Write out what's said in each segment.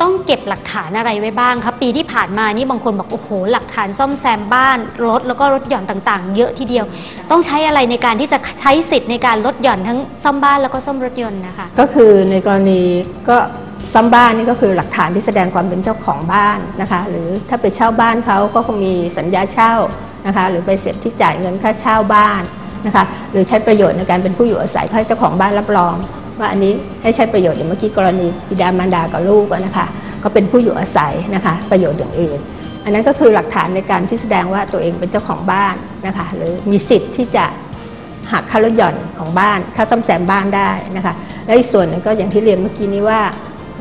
ต้องเก็บหลักฐานอะไรไว้บ้างคะปีที่ผ่านมานี่บางคนบอกโอ้โหหลักฐานซ่อมแซมบ้านรถแล้วก็รถหย่อนต่างๆ เยอะทีเดียว ต้องใช้อะไรในการที่จะใช้สิทธิ์ในการลดหย่อนทั้งซ่อมบ้านแล้วก็ซ่อมรถยนต์นะคะ ก็คือในกรณีก็ซ่อมบ้านนี่ก็คือหลักฐานที่แสดงความเป็นเจ้าของบ้านนะคะ หรือถ้าไปเช่าบ้านเขาก็คงมีสัญญาเช่านะคะ หรือใบเสร็จที่จ่ายเงินค่าเช่าบ้านนะคะ หรือใช้ประโยชน์ในการเป็นผู้อยู่อาศัยให้เจ้าของบ้านรับรอง ว่าอันนี้ให้ใช้ประโยชน์อย่างเมื่อกี้กรณีบิดามารดากับลูกนะคะก็เป็นผู้อยู่อาศัยนะคะ ประโยชน์อย่างอื่น อันนั้นก็คือหลักฐานในการที่แสดงว่าตัวเองเป็นเจ้าของบ้านนะคะ หรือมีสิทธิ์ที่จะหักค่าลดหย่อนของบ้านค่าซ่อมแซมบ้านได้นะคะ และอีกส่วนหนึ่งก็อย่างที่เรียนเมื่อกี้นี้ว่า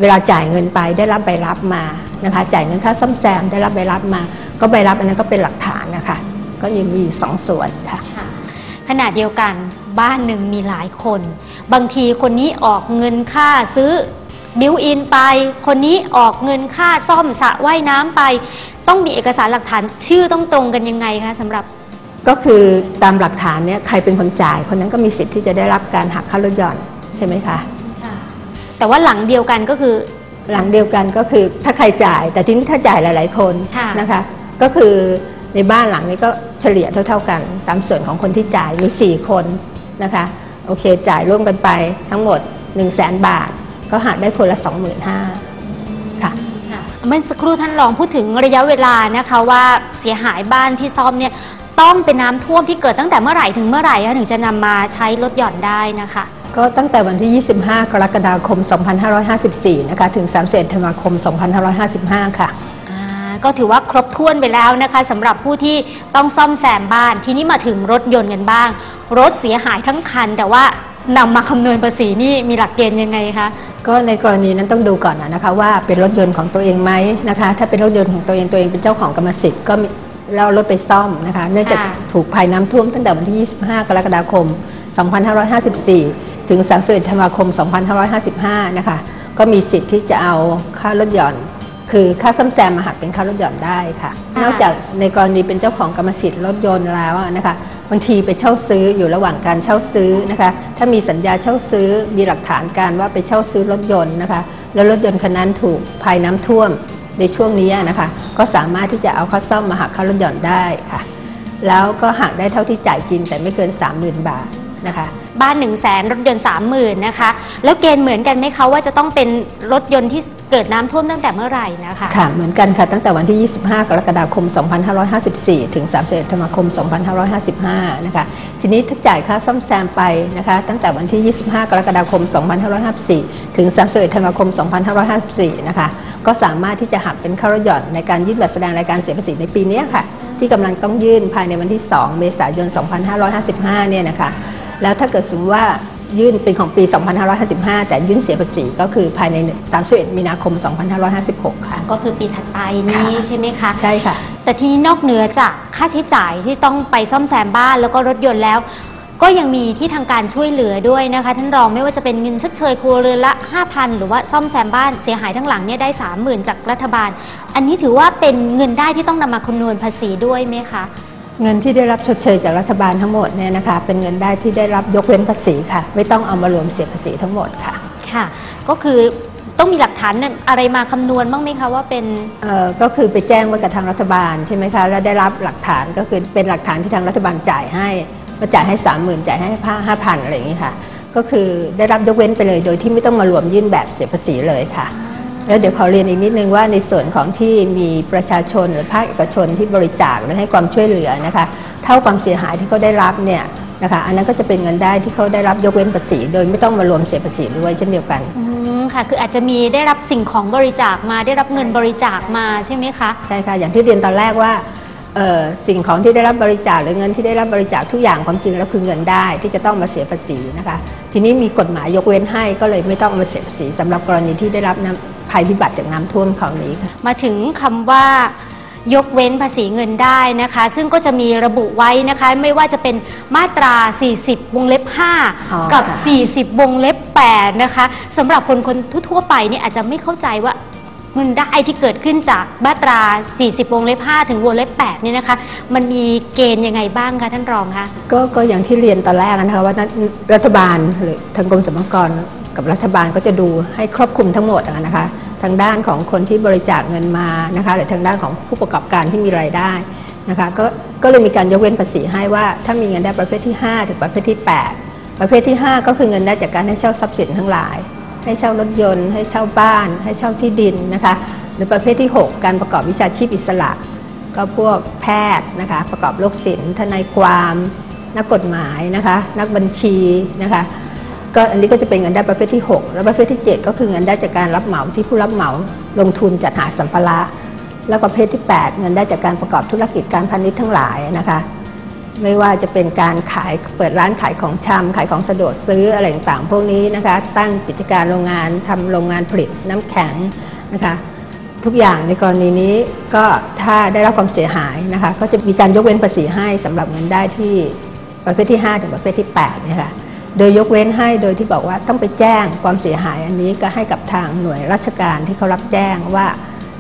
เวลาจ่ายเงินไปได้รับใบรับมานะคะ จ่ายเงินค่าซ่อมแซมได้รับใบรับมา ก็ใบรับอันนั้นก็เป็นหลักฐานนะคะ ก็ยังมีสองส่วนค่ะค่ะขณะเดียวกัน บ้านหนึ่งมีหลายคน บางทีคนนี้ออกเงินค่าซื้อบิวอินไป คนนี้ออกเงินค่าซ่อมสระว่ายน้ำไป ต้องมีเอกสารหลักฐานชื่อต้องตรงกันยังไงคะสำหรับก็คือตามหลักฐานเนี่ยใครเป็นคนจ่าย คนนั้นก็มีสิทธิ์ที่จะได้รับการหักค่าลดหย่อนใช่ไหมคะแต่ว่าหลังเดียวกันก็คือ หลังเดียวกันก็คือถ้าใครจ่าย แต่ทีนี้ถ้าจ่ายหลาย ๆ คนค่ะนะคะ ก็คือในบ้านหลังนี้ก็เฉลี่ยเท่า ๆกัน ตามส่วนของคนที่จ่ายมีสี่คน นะคะ โอเค จ่ายร่วมกันไปทั้งหมดหนึ่งแสนบาท ก็หักได้คนละสองหมื่นห้าค่ะ ค่ะเมื่อสักครู่ท่านรองพูดถึงระยะเวลานะคะว่าเสียหายบ้านที่ซ่อมเนี่ยต้องเป็นน้ำท่วมที่เกิดตั้งแต่เมื่อไหร่ถึงเมื่อไหร่คะถึงจะนำมาใช้ลดหย่อนได้นะคะ ก็ตั้งแต่วันที่ 25 กรกฎาคม 2554 นะคะ ถึง 31 ธันวาคม 2555 ค่ะอ่า ก็ถือว่าครบถ้วนไปแล้วนะคะสำหรับผู้ที่ต้องซ่อมแซมบ้าน ทีนี้มาถึงรถยนต์กันบ้าง รถเสียหายทั้งคัน แต่ว่านำมาคำนวณภาษีนี่มีหลักเกณฑ์ยังไงคะก็ในกรณีนั้นต้องดูก่อนนะคะ ว่าเป็นรถยนต์ของตัวเองไหมนะคะ ถ้าเป็นรถยนต์ของตัวเองตัวเองเป็นเจ้าของกรรมสิทธิ์ก็มีเอารถไปซ่อมนะคะ เนื่องจากถูกภัยน้ำท่วมตั้งแต่วันที่ 25 กรกฎาคม 2554 ถึง 31 ธันวาคม 2555 นะคะ ก็มีสิทธิ์ที่จะเอาค่ารถหย่อน คือค่าซ่อมแซมมาหักเป็นค่ารถหย่อนได้ค่ะ ค่ะ นอกจากในกรณีเป็นเจ้าของกรรมสิทธิ์รถยนต์แล้วอะนะคะ บางทีไปเช่าซื้ออยู่ระหว่างการเช่าซื้อนะคะ ถ้ามีสัญญาเช่าซื้อมีหลักฐานการว่าไปเช่าซื้อรถยนต์นะคะ แล้วรถยนต์คันนั้นถูกภัยน้ำท่วมในช่วงนี้นะคะ ก็สามารถที่จะเอาค่าซ่อมมาหักค่ารถหย่อนได้ค่ะ แล้วก็หักได้เท่าที่จ่ายจริงแต่ไม่เกิน 30,000 บาทนะคะ บ้านหนึ่งแสนรถยนต์สามหมื่นนะคะ แล้วเกณฑ์เหมือนกันไหมคะว่าจะต้องเป็นรถยนต์ที่เกิดน้ำท่วมตั้งแต่เมื่อไหร่นะคะ ค่ะเหมือนกันค่ะตั้งแต่วันที่ 25 กรกฎาคม 2554 ถึง 31 ธันวาคม 2555 นะคะ ทีนี้ถ้าจ่ายค่าซ่อมแซมไปนะคะ ตั้งแต่วันที่ 25 กรกฎาคม 2554 ถึง 31 ธันวาคม 2554 นะคะ ก็สามารถที่จะหักเป็นค่ารถหย่อนในการยื่นแบบแสดงรายการเสียภาษีในปีนี้ค่ะ ที่กำลังต้องยื่นภายในวันที่ 2 เมษายน 2555 เนี่ยนะคะ แล้วถ้าเกิดสมมติว่ายื่นเป็นของปี 2555 แต่ยื่นเสียภาษีก็คือภายใน 31 มีนาคม 2556 ค่ะ ก็คือปีถัดไปนี้ใช่ไหมคะ ใช่ค่ะ แต่ทีนี้นอกเหนือจากค่าใช้จ่ายที่ต้องไปซ่อมแซมบ้านแล้วก็รถยนต์แล้ว ก็ยังมีที่ทางการช่วยเหลือด้วยนะคะ ท่านรองไม่ว่าจะเป็นเงินชดเชยครัวเรือนละ 5,000 หรือว่าซ่อมแซมบ้านเสียหายทั้งหลังเนี่ยได้ 30,000 จากรัฐบาล อันนี้ถือว่าเป็นเงินได้ที่ต้องนำมาคำนวณภาษีด้วยไหมคะ เงินที่ได้รับชดเชยจากรัฐบาลทั้งหมดเนี่ยนะคะ เป็นเงินได้ที่ได้รับยกเว้นภาษีค่ะ ไม่ต้องเอามารวมเสียภาษีทั้งหมดค่ะ ค่ะ ก็คือต้องมีหลักฐานอะไรมาคำนวณบ้างไหมคะว่าเป็นเอ่อก็คือไปแจ้งไว้กับทางรัฐบาลใช่ไหมคะแล้วได้รับหลักฐานก็คือเป็นหลักฐานที่ทางรัฐบาลจ่ายให้ก็จ่ายให้สามหมื่นจ่ายให้ห้าพันอะไรอย่างนี้ค่ะ ก็คือได้รับยกเว้นไปเลยโดยที่ไม่ต้องมารวมยื่นแบบเสียภาษีเลยค่ะ แล้วเดี๋ยวขอเรียนอีกนิดนึงว่าในส่วนของที่มีประชาชนหรือภาคเอกชนที่บริจาคและให้ความช่วยเหลือนะคะ เท่าความเสียหายที่เขาได้รับเนี่ยนะคะ อันนั้นก็จะเป็นเงินได้ที่เขาได้รับยกเว้นภาษี โดยไม่ต้องมารวมเสียภาษีด้วยเช่นเดียวกันอืมค่ะ คืออาจจะมีได้รับสิ่งของบริจาคมาได้รับเงินบริจาคมาใช่ไหมคะใช่ค่ะอย่างที่เรียนตอนแรกว่าเอ่อสิ่งของที่ได้รับบริจาคหรือเงินที่ได้รับบริจาคทุกอย่างความจริงแล้วคือเงินได้ที่จะต้องมาเสียภาษีนะคะ ทีนี้มีกฎหมายยกเว้นให้ก็เลยไม่ต้องมาเสียภาษีสำหรับกรณีที่ได้รับน้ำ ภัยพิบัติจากน้ำท่วมคราวนี้ค่ะ มาถึงคำว่ายกเว้นภาษีเงินได้นะคะ ซึ่งก็จะมีระบุไว้นะคะ ไม่ว่าจะเป็นมาตรา 40 วงเล็บอ๋อ5กับค่ะ40 วงเล็บ 8 นะคะสำหรับคนคนทั่วๆไปเนี่ยอาจจะไม่เข้าใจว่าเงินได้ที่เกิดขึ้นจากมาตรา 40 วงเล็บ 5 ถึงวงเล็บ 8 เนี่ยนะคะ มันมีเกณฑ์ยังไงบ้างคะท่านรองคะ ก็ก็อย่างที่เรียนตอนแรกนะคะว่ารัฐบาลหรือทางกรมสรรพากร กับรัฐบาลก็จะดูให้ครอบคลุมทั้งหมดนะคะททางด้านของคนที่บริจาคเงินมานะคะหรือทางด้านของผู้ประกอบการที่มีรายได้นะคะก็ก็เลยมีการยกเว้นภาษีให้ว่า ถ้ามีเงินได้ประเภทที่ 5 ถึงประเภทที่ 8 ประเภทที่ 5 ก็คือเงินได้จากการให้เช่าทรัพย์สินทั้งหลาย ให้เช่ารถยนต์ ให้เช่าบ้าน ให้เช่าที่ดินนะคะ หรือประเภทที่ 6 การประกอบวิชาชีพอิสระ ก็พวกแพทย์นะคะ ประกอบโรคศิลป์ทนายความ นักกฎหมายนะคะ นักบัญชีนะคะ ก็อันนี้ก็จะเป็นเงินได้ประเภทที่ 6 แล้วประเภทที่ 7 ก็คือเงินได้จากการรับเหมาที่ผู้รับเหมาลงทุนจัดหาสัมภาระ แล้วประเภทที่ 8 เงินได้จากการประกอบธุรกิจการพาณิชย์ทั้งหลายนะคะ ไม่ว่าจะเป็นการขายเปิดร้านขายของชำขายของสะดวกซื้ออะไรต่างๆพวกนี้นะคะ ตั้งกิจการโรงงานทำโรงงานผลิตน้ำแข็งนะคะทุกอย่างในกรณีนี้ก็ถ้าได้รับความเสียหายนะคะ ก็จะมีการยกเว้นภาษีให้สำหรับเงินได้ที่ประเภทที่ 5 ถึงประเภทที่8นี่ยค่ะ โดยยกเว้นให้โดยที่บอกว่าต้องไปแจ้งความเสียหายอันนี้ก็ให้กับทางหน่วยราชการที่เขารับแจ้งว่า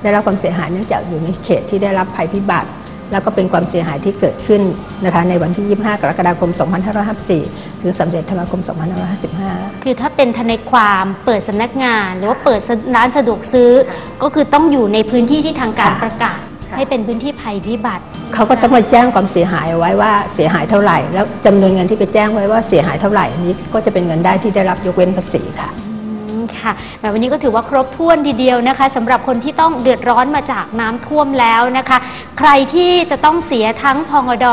ได้รับความเสียหายเนื่องจากอยู่ในเขตที่ได้รับภัยพิบัติ แล้วก็เป็นความเสียหายที่เกิดขึ้นนะคะในวันที่ 25 กรกฎาคม 2554 ถึง 31 ธันวาคม 2555 คือถ้าเป็นทนายความเปิดสำนักงาน หรือว่าเปิดร้านสะดวกซื้อ ก็คือต้องอยู่ในพื้นที่ที่ทางการประกาศ ให้เป็นพื้นที่ภัยพิบัติเขาก็ต้องมาแจ้งความเสียหายเอาไว้ว่าเสียหายเท่าไหร่ แล้วจำนวนเงินที่ไปแจ้งไว้ว่าเสียหายเท่าไหร่อันนี้ก็จะเป็นเงินได้ที่ได้รับยกเว้นภาษีค่ะ อืมค่ะแบบวันนี้ก็ถือว่าครบถ้วนทีเดียวนะคะสำหรับคนที่ต้องเดือดร้อนมาจากน้ำท่วมแล้วนะคะ ใครที่จะต้องเสียทั้งพงด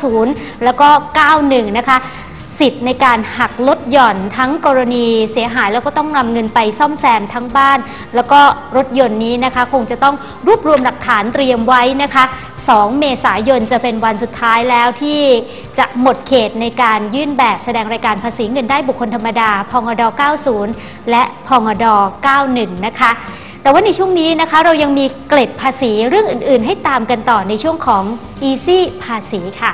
90 แล้วก็ 91 นะคะ สิทธิ์ในการหักลดหย่อนทั้งกรณีเสียหายแล้วก็ต้องนำเงินไปซ่อมแซมทั้งบ้าน แล้วก็รถยนต์นี้นะคะ คงจะต้องรวบรวมหลักฐานเตรียมไว้นะคะ 2 เมษายนจะเป็นวันสุดท้ายแล้วที่จะหมดเขตในการยื่นแบบแสดงรายการภาษีเงินได้บุคคลธรรมดา พงด 90 และพงด 91 นะคะแต่ว่าในช่วงนี้นะคะเรายังมีเกล็ดภาษีเรื่องอื่น ๆ ให้ตามกันต่อในช่วงของ Easy ภาษีค่ะ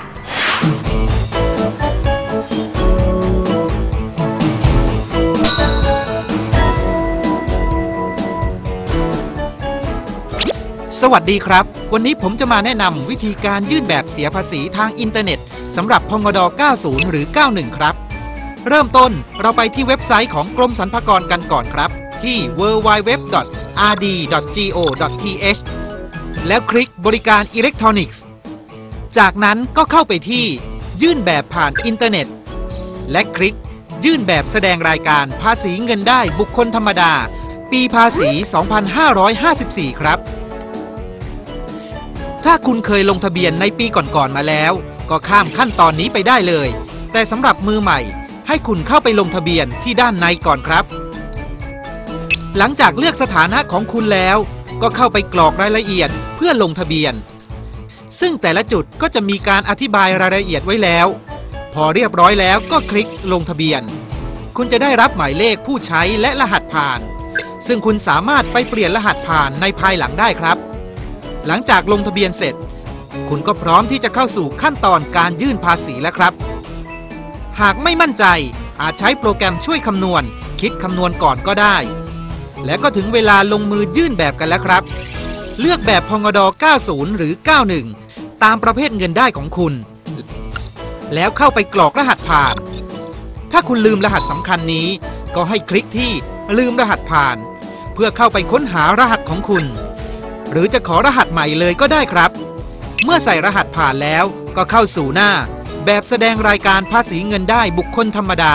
สวัสดีครับ วันนี้ผมจะมาแนะนำวิธีการยื่นแบบเสียภาษีทางอินเทอร์เน็ตสำหรับพงด90 หรือ 91 ครับ เริ่มต้นเราไปที่เว็บไซต์ของกรมสรรพากรกันก่อนครับ ที่ www.rd.go.th แล้วคลิกบริการอิเล็กทรอนิกส์ จากนั้นก็เข้าไปที่ ยื่นแบบผ่านอินเทอร์เน็ต และคลิก ยื่นแบบแสดงรายการภาษีเงินได้บุคคลธรรมดา ปีภาษี 2554 ครับ ถ้าคุณเคยลงทะเบียนในปีก่อนๆมาแล้ว ก็ข้ามขั้นตอนนี้ไปได้เลย แต่สำหรับมือใหม่ ให้คุณเข้าไปลงทะเบียนที่ด้านในก่อนครับ หลังจากเลือกสถานะของคุณแล้ว ก็เข้าไปกรอกรายละเอียดเพื่อลงทะเบียน ซึ่งแต่ละจุดก็จะมีการอธิบายรายละเอียดไว้แล้ว พอเรียบร้อยแล้วก็คลิกลงทะเบียน คุณจะได้รับหมายเลขผู้ใช้และรหัสผ่าน ซึ่งคุณสามารถไปเปลี่ยนรหัสผ่านในภายหลังได้ครับ หลังจากลงทะเบียนเสร็จ คุณก็พร้อมที่จะเข้าสู่ขั้นตอนการยื่นภาษีแล้วครับ หากไม่มั่นใจอาจใช้โปรแกรมช่วยคำนวณ คิดคำนวณก่อนก็ได้ และก็ถึงเวลาลงมือยื่นแบบกันแล้วครับ เลือกแบบพงด90 หรือ 91 ตามประเภทเงินได้ของคุณ แล้วเข้าไปกรอกรหัสผ่าน ถ้าคุณลืมรหัสสำคัญนี้ ก็ให้คลิกที่ลืมรหัสผ่าน เพื่อเข้าไปค้นหารหัสของคุณ หรือจะขอรหัสใหม่เลยก็ได้ครับ เมื่อใส่รหัสผ่านแล้วก็เข้าสู่หน้า แบบแสดงรายการภาษีเงินได้บุคคลธรรมดา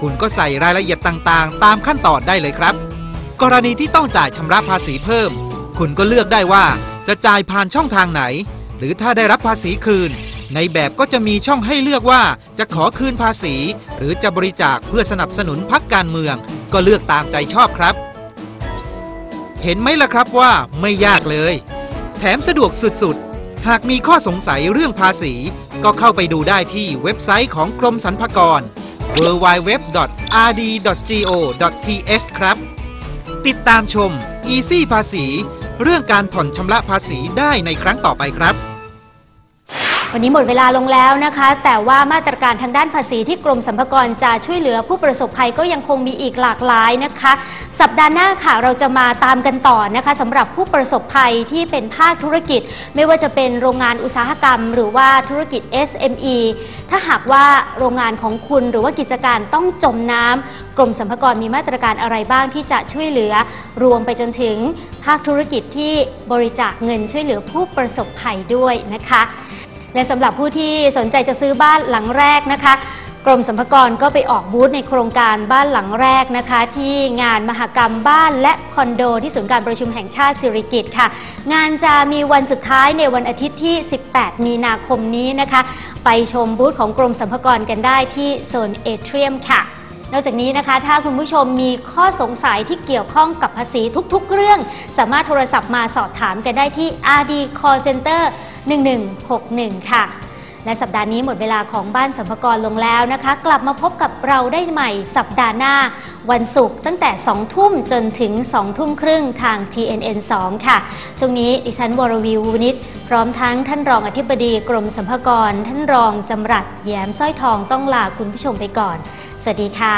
คุณก็ใส่รายละเอียดต่างๆ ตามขั้นตอนได้เลยครับ กรณีที่ต้องจ่ายชำระภาษีเพิ่ม คุณก็เลือกได้ว่าจะจ่ายผ่านช่องทางไหน หรือถ้าได้รับภาษีคืน ในแบบก็จะมีช่องให้เลือกว่าจะขอคืนภาษี หรือจะบริจาคเพื่อสนับสนุนพักการเมือง ก็เลือกตามใจชอบครับ เห็นไหมล่ะครับว่าไม่ยากเลย แถมสะดวกสุดๆ หากมีข้อสงสัยเรื่องภาษี ก็เข้าไปดูได้ที่เว็บไซต์ของกรมสรรพากร www.rd.go.th ครับ ติดตามชม Easy ภาษี เรื่องการผ่อนชำระภาษีได้ในครั้งต่อไปครับ วันนี้หมดเวลาลงแล้วนะคะ แต่ว่ามาตรการทางด้านภาษีที่กรมสรรพากรจะช่วยเหลือผู้ประสบภัยก็ยังคงมีอีกหลากหลายนะคะ สัปดาห์หน้าค่ะเราจะมาตามกันต่อนะคะสำหรับผู้ประสบภัยที่เป็นภาคธุรกิจ ไม่ว่าจะเป็นโรงงานอุตสาหกรรม หรือว่าธุรกิจ SME ถ้าหากว่าโรงงานของคุณหรือว่ากิจการต้องจมน้ำกรมสรรพากรมีมาตรการอะไรบ้างที่จะช่วยเหลือ รวมไปจนถึงภาคธุรกิจที่บริจาคเงินช่วยเหลือผู้ประสบภัยด้วยนะคะ และสำหรับผู้ที่สนใจจะซื้อบ้านหลังแรกนะคะ กรมสรรพากรก็ไปออกบูธในโครงการบ้านหลังแรกนะคะ ที่งานมหกรรมบ้านและคอนโด ที่ศูนย์การประชุมแห่งชาติสิริกิติ์ค่ะ งานจะมีวันสุดท้ายในวันอาทิตย์ที่ 18 มีนาคมนี้นะคะ ไปชมบูธของกรมสรรพากรกันได้ที่โซนเอเทรียมค่ะ นอกจากนี้นะคะ ถ้าคุณผู้ชมมีข้อสงสัยที่เกี่ยวข้องกับภาษีทุกๆ เรื่อง สามารถโทรศัพท์มาสอบถามกันได้ที่ RD Call Center 1161 ค่ะ และสัปดาห์นี้หมดเวลาของบ้านสัมภากรลงแล้วนะคะ กลับมาพบกับเราได้ใหม่สัปดาห์หน้า วันศุกร์ตั้งแต่ 2 ทุ่มจนถึง 2 ทุ่มครึ่งทาง TNN 2 ค่ะช่วงนี้ดิฉันวรวีวูนิชพร้อมทั้งท่านรองอธิบดีกรมสัมภากร ท่านรองจำรัดแย้มสร้อยทองต้องลาคุณผู้ชมไปก่อน สวัสดีค่ะ